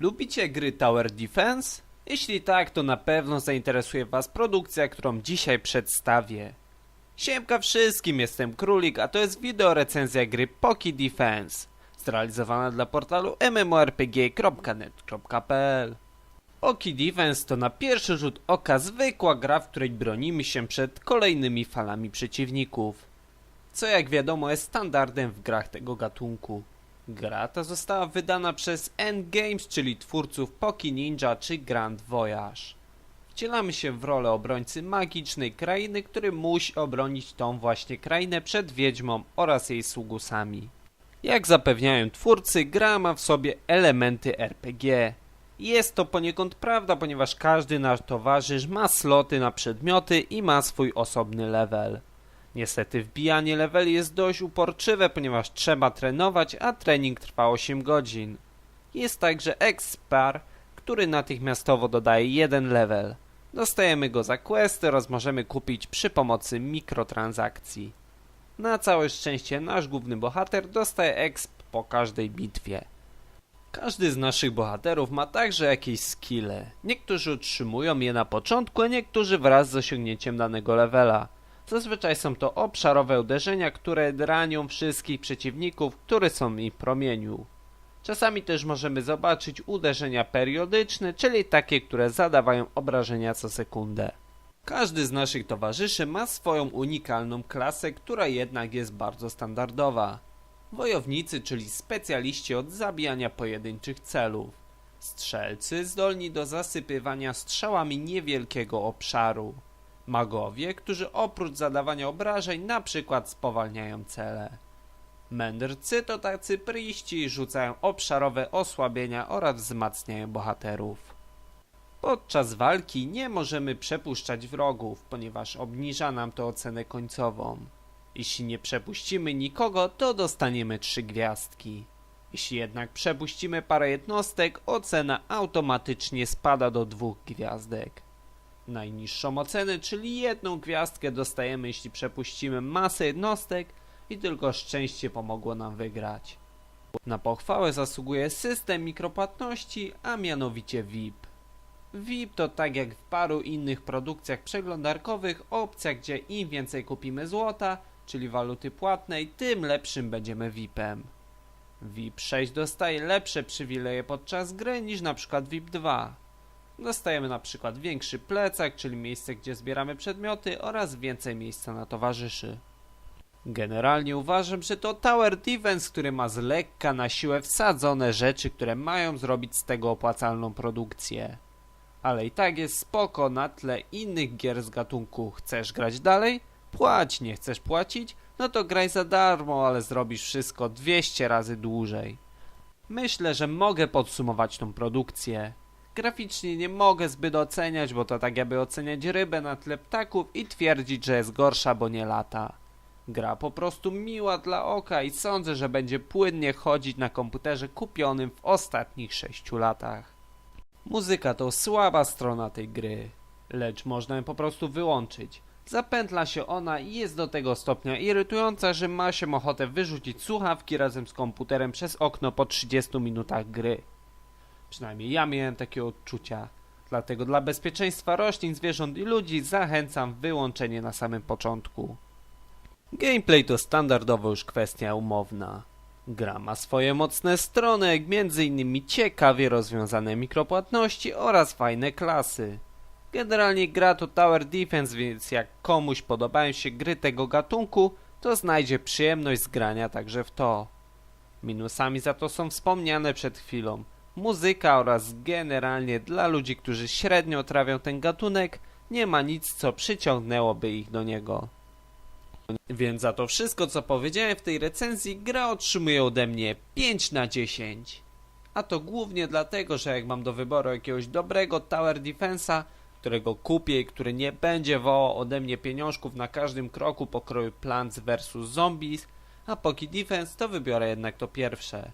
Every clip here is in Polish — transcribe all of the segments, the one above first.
Lubicie gry Tower Defense? Jeśli tak, to na pewno zainteresuje Was produkcja, którą dzisiaj przedstawię. Siemka wszystkim, jestem Królik, a to jest wideo recenzja gry Poki Defense, zrealizowana dla portalu mmorpg.net.pl. Poki Defense to na pierwszy rzut oka zwykła gra, w której bronimy się przed kolejnymi falami przeciwników. Co jak wiadomo jest standardem w grach tego gatunku. Gra ta została wydana przez Endgames, czyli twórców Poki Ninja czy Grand Voyage. Wcielamy się w rolę obrońcy magicznej krainy, który musi obronić tą właśnie krainę przed wiedźmą oraz jej sługusami. Jak zapewniają twórcy, gra ma w sobie elementy RPG. Jest to poniekąd prawda, ponieważ każdy nasz towarzysz ma sloty na przedmioty i ma swój osobny level. Niestety wbijanie leveli jest dość uporczywe, ponieważ trzeba trenować, a trening trwa 8 godzin. Jest także Expar, który natychmiastowo dodaje jeden level. Dostajemy go za questy oraz możemy kupić przy pomocy mikrotransakcji. Na całe szczęście nasz główny bohater dostaje exp po każdej bitwie. Każdy z naszych bohaterów ma także jakieś skille. Niektórzy otrzymują je na początku, a niektórzy wraz z osiągnięciem danego levela. Zazwyczaj są to obszarowe uderzenia, które ranią wszystkich przeciwników, które są w promieniu. Czasami też możemy zobaczyć uderzenia periodyczne, czyli takie, które zadawają obrażenia co sekundę. Każdy z naszych towarzyszy ma swoją unikalną klasę, która jednak jest bardzo standardowa. Wojownicy, czyli specjaliści od zabijania pojedynczych celów. Strzelcy zdolni do zasypywania strzałami niewielkiego obszaru. Magowie, którzy oprócz zadawania obrażeń na przykład spowalniają cele. Mędrcy to tacy pryści i rzucają obszarowe osłabienia oraz wzmacniają bohaterów. Podczas walki nie możemy przepuszczać wrogów, ponieważ obniża nam to ocenę końcową. Jeśli nie przepuścimy nikogo, to dostaniemy trzy gwiazdki. Jeśli jednak przepuścimy parę jednostek, ocena automatycznie spada do dwóch gwiazdek. Najniższą ocenę, czyli jedną gwiazdkę dostajemy, jeśli przepuścimy masę jednostek i tylko szczęście pomogło nam wygrać. Na pochwałę zasługuje system mikropłatności, a mianowicie VIP. VIP to tak jak w paru innych produkcjach przeglądarkowych opcja, gdzie im więcej kupimy złota, czyli waluty płatnej, tym lepszym będziemy VIPem. VIP 6 dostaje lepsze przywileje podczas gry niż na przykład VIP 2. Dostajemy na przykład większy plecak, czyli miejsce, gdzie zbieramy przedmioty oraz więcej miejsca na towarzyszy. Generalnie uważam, że to Tower Defense, który ma z lekka na siłę wsadzone rzeczy, które mają zrobić z tego opłacalną produkcję. Ale i tak jest spoko na tle innych gier z gatunku chcesz grać dalej? Płać, nie chcesz płacić? No to graj za darmo, ale zrobisz wszystko 200 razy dłużej. Myślę, że mogę podsumować tą produkcję. Graficznie nie mogę zbyt oceniać, bo to tak jakby oceniać rybę na tle ptaków i twierdzić, że jest gorsza, bo nie lata. Gra po prostu miła dla oka i sądzę, że będzie płynnie chodzić na komputerze kupionym w ostatnich 6 latach. Muzyka to słaba strona tej gry, lecz można ją po prostu wyłączyć. Zapętla się ona i jest do tego stopnia irytująca, że ma się ochotę wyrzucić słuchawki razem z komputerem przez okno po 30 minutach gry. Przynajmniej ja miałem takie odczucia. Dlatego dla bezpieczeństwa roślin, zwierząt i ludzi zachęcam wyłączenie na samym początku. Gameplay to standardowo już kwestia umowna. Gra ma swoje mocne strony, jak m.in. ciekawie rozwiązane mikropłatności oraz fajne klasy. Generalnie gra to Tower Defense, więc jak komuś podobają się gry tego gatunku, to znajdzie przyjemność z grania także w to. Minusami za to są wspomniane przed chwilą. Muzyka oraz generalnie dla ludzi, którzy średnio trawią ten gatunek, nie ma nic co przyciągnęłoby ich do niego. Więc za to wszystko co powiedziałem w tej recenzji, gra otrzymuje ode mnie 5 na 10. A to głównie dlatego, że jak mam do wyboru jakiegoś dobrego Tower Defensa, którego kupię i który nie będzie wołał ode mnie pieniążków na każdym kroku pokroju Plants vs Zombies, a Poki Defense to wybiorę jednak to pierwsze.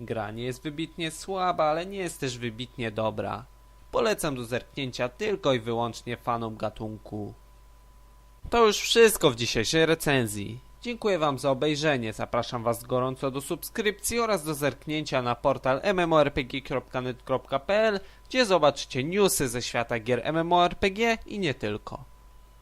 Gra nie jest wybitnie słaba, ale nie jest też wybitnie dobra. Polecam do zerknięcia tylko i wyłącznie fanom gatunku. To już wszystko w dzisiejszej recenzji. Dziękuję Wam za obejrzenie, zapraszam Was gorąco do subskrypcji oraz do zerknięcia na portal mmorpg.net.pl, gdzie zobaczycie newsy ze świata gier MMORPG i nie tylko.